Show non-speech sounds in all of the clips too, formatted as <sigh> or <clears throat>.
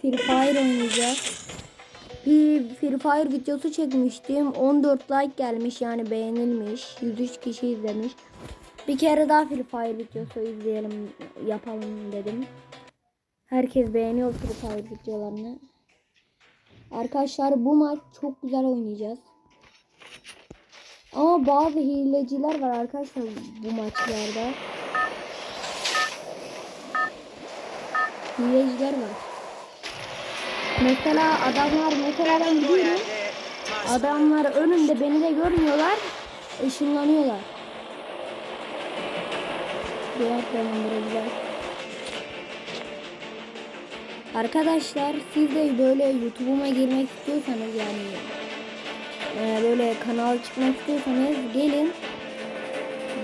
Free Fire oynayacağız. Bir Free Fire videosu çekmiştim. 14 like gelmiş yani beğenilmiş. 103 kişi izlemiş. Bir kere daha Free Fire videosu izleyelim, yapalım dedim. Herkes beğeniyor Free Fire videolarını. Arkadaşlar bu maç çok güzel oynayacağız. Ama bazı hileciler var arkadaşlar bu maçlarda. Hileciler var. Mesela adamlar mesela ben gidiyorum. Adamlar önümde beni de görmüyorlar. ışınlanıyorlar. Diğer benim Arkadaşlar siz de böyle YouTube'uma girmek istiyorsanız yani e, böyle kanal çıkmak istiyorsanız gelin.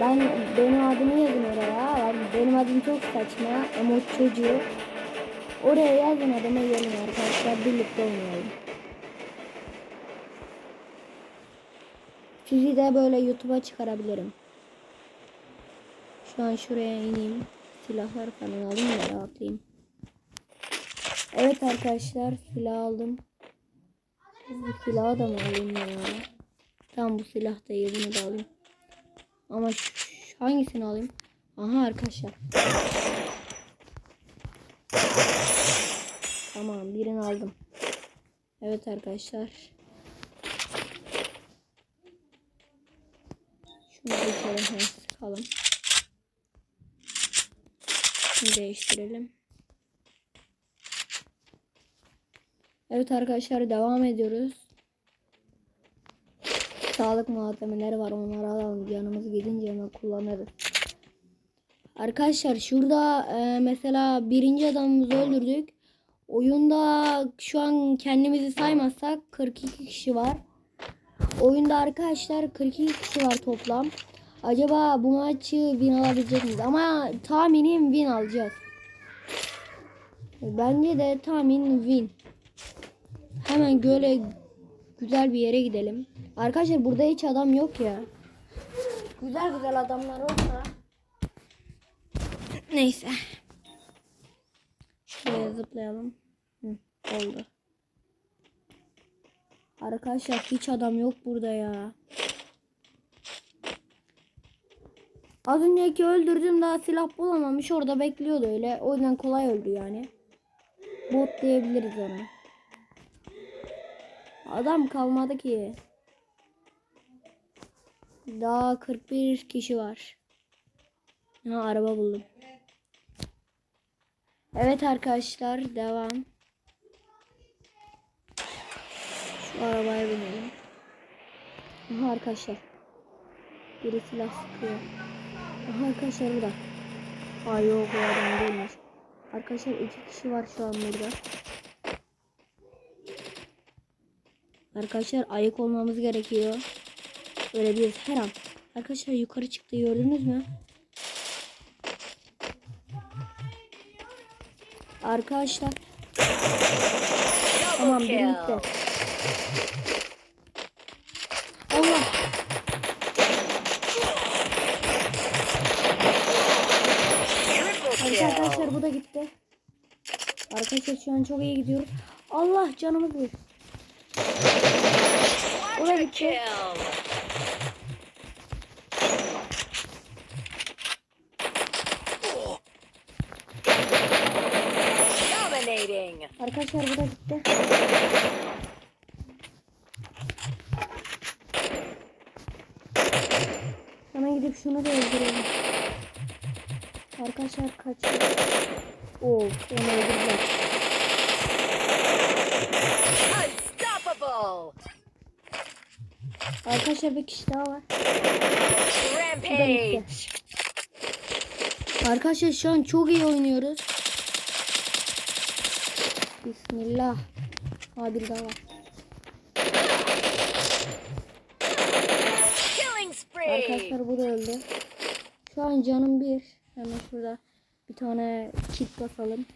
Ben benim adımı yazın oraya. Ben, benim adım çok saçma. Emot çocuğu. Oraya yazın adımı gelin arkadaşlar. Birlikte oynayalım. Sizi de böyle YouTube'a çıkarabilirim. Şu an şuraya ineyim. Silahlar falan alayım da rahatlayayım. Evet arkadaşlar silah aldım. Bu silahı da mı alayım ya? Tamam bu silah da iyi bunu da alayım. Ama hangisini alayım? Aha arkadaşlar. Tamam birini aldım. Evet arkadaşlar. Şunu geçelim. he, Sıkalım. Şunu değiştirelim. Evet arkadaşlar devam ediyoruz. Sağlık malzemeleri var onları alalım. Yanımız gidince hemen kullanırız. Arkadaşlar şurada e, mesela birinci adamımızı öldürdük. Oyunda şu an kendimizi saymazsak 42 kişi var. Oyunda arkadaşlar 42 kişi var toplam. Acaba bu maçı win alabilecek miyiz? Ama tahminim win alacağız. Bence de tahmin win. Hemen böyle güzel bir yere gidelim. Arkadaşlar burada hiç adam yok ya. Güzel güzel adamlar olsa. Neyse. Zıplayalım. Hı, oldu. Arkadaşlar hiç adam yok burada ya. Az önceki öldürdüm daha silah bulamamış orada bekliyordu öyle. O yüzden kolay öldü yani. Bot diyebiliriz ona. Adam kalmadı ki. Daha 41 kişi var. Ha araba buldum. Evet arkadaşlar devam. Şu arabaya binelim. Aha arkadaşlar. Biri silah sıkıyor. Aha arkadaşlar burada. Aa yok o adam değilmiş. Arkadaşlar iki kişi var şu an burada. Arkadaşlar ayık olmamız gerekiyor. Öyle bir her an. Arkadaşlar yukarı çıktı gördünüz mü? Arkadaşlar. Tamam biri gitti. Allah. Arkadaşlar bu da gitti. Arkadaşlar şu an çok iyi gidiyoruz. Allah canımız bir. O da gitti. Arkadaşlar bu da gitti. Hemen gidip şunu da öldürelim. Arkadaşlar kaç. Oo, onu öldürdüler. Arkadaşlar bir kişi daha var. Rampage. Arkadaşlar şu an çok iyi oynuyoruz. Bismillah. Aa bir daha var. Arkadaşlar bu da öldü. Şu an canım bir. Hemen şurada bir tane kit basalım.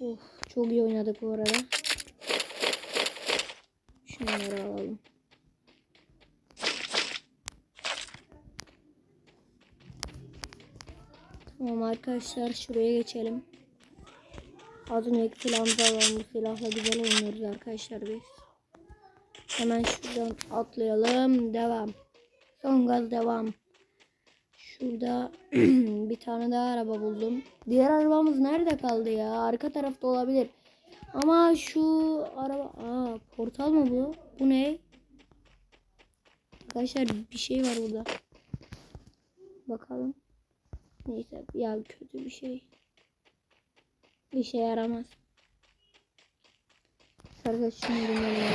Of çok iyi oynadık bu arada. Şunları alalım. Tamam arkadaşlar şuraya geçelim. Az önceki silahımızı alalım. Bu silahla güzel oynuyoruz arkadaşlar biz. Hemen şuradan atlayalım. Devam. Son gaz devam. Şurada <clears throat> bir tane daha araba buldum. Diğer arabamız nerede kaldı ya? Arka tarafta olabilir. Ama şu araba... Aa portal mı bu? Bu ne? Arkadaşlar bir şey var burada. Bakalım. Neyse ya kötü bir şey. Bir şey yaramaz. Şunu dinlemeyi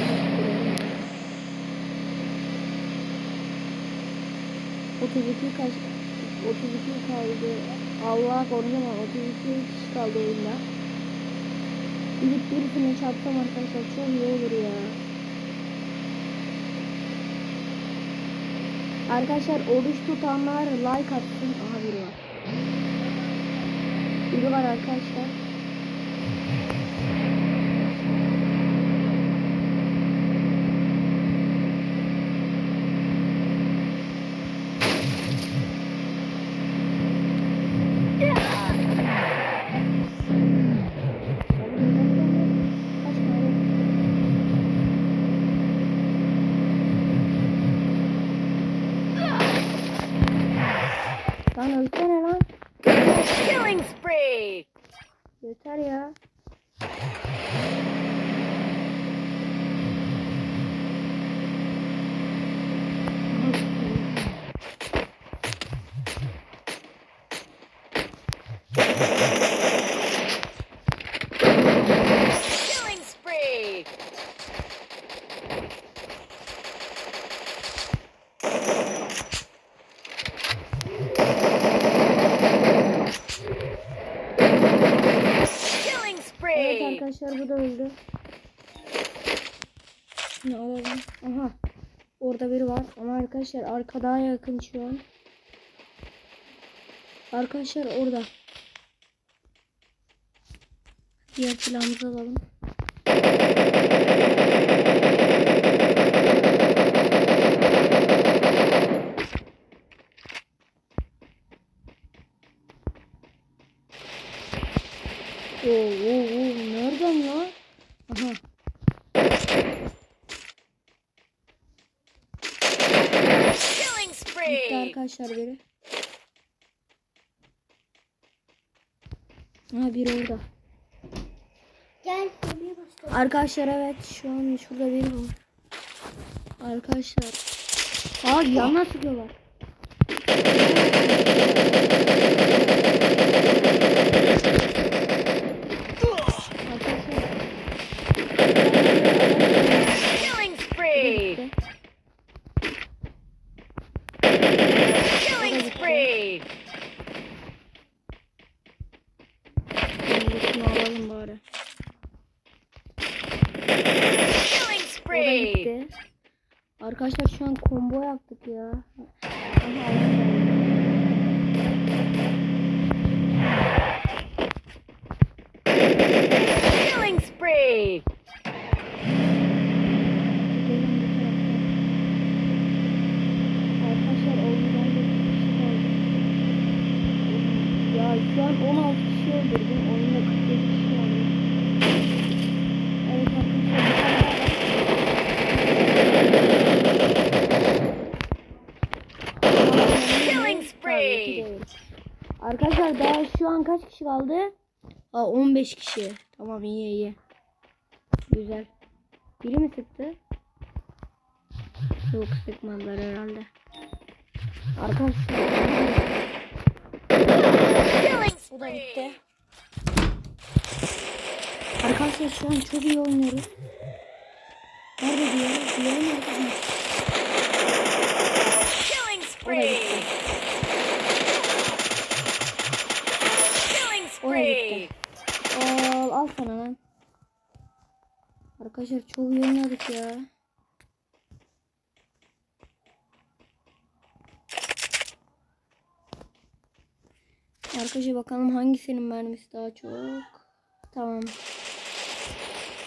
32 kaç 32 kaldı. Allah korusun 32 kişi kaldı oyunda. Gidip birisine çarpsam arkadaşlar çok iyi olur ya. Arkadaşlar oruç tutanlar like atsın. Aha biri var. Biri var arkadaşlar. Killing spree. Yeter. Şunu alalım. Aha. Orada biri var ama arkadaşlar arka daha yakın şu an. Arkadaşlar orada. Diğer silahımızı alalım. Oo, oo, oo. Nereden lan? Aha. Killing Gitti spree. Arkadaşlar biri. Ha biri orada. Gel ölmeye başladı. Arkadaşlar evet şu an şurada biri var. Arkadaşlar. Aa yana sıkıyorlar. Arkadaşlar. Killing spree. Gitti. Killing spree. Ben şunu alalım bari. Killing O da spree. gitti. Arkadaşlar şu an combo yaptık ya. Aha, alalım. Killing spree. Gidelim bu taraftan. Arkadaşlar oyundan da kişi kaldı. Ya şu an 16 kişi öldürdüm. Oyunda 47 kişi var. Evet arkadaşlar. Killing spree. Arkadaşlar daha şu an kaç kişi kaldı? Aa 15 kişi. Tamam iyi iyi. Güzel. Biri mi sıktı? Yok sıkmadılar herhalde. Arkadaşlar. Killing Bu da gitti. Arkadaşlar şu an çok iyi oynuyoruz. Nerede diyor? Diyor? Killing O da gitti. Killing O da spree. gitti. Al, al sana lan. Arkadaşlar çok iyi oynadık ya. Arkadaşlar bakalım hangisinin mermisi daha çok. Tamam.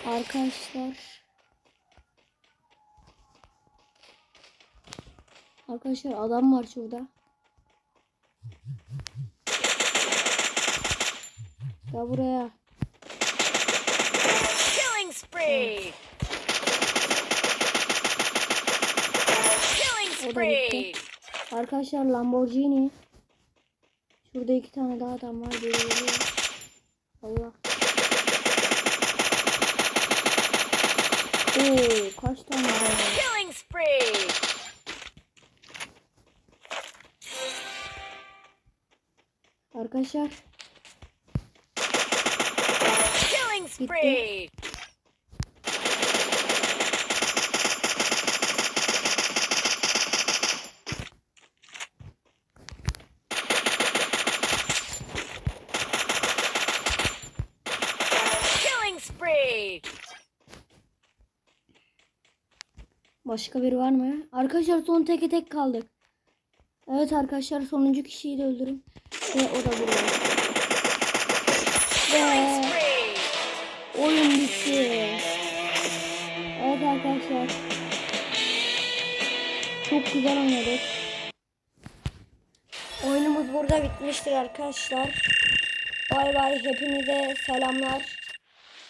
Arkadaşlar. Arkadaşlar adam var şurada. Gel buraya. Spree. Killing spree. gitti. Arkadaşlar Lamborghini. Şurada iki tane daha adam var. Geliyor. Allah. Oo, kaç tane adam var? Killing spree. Arkadaşlar Killing spree. Killing spree. Başka biri var mı? Arkadaşlar son teke tek kaldık. Evet arkadaşlar sonuncu kişiyi de öldürün. Ve o da burada. Ve oyun bitti. Evet arkadaşlar. Çok güzel oynadık. Oyunumuz burada bitmiştir arkadaşlar. Bay bay hepinize selamlar.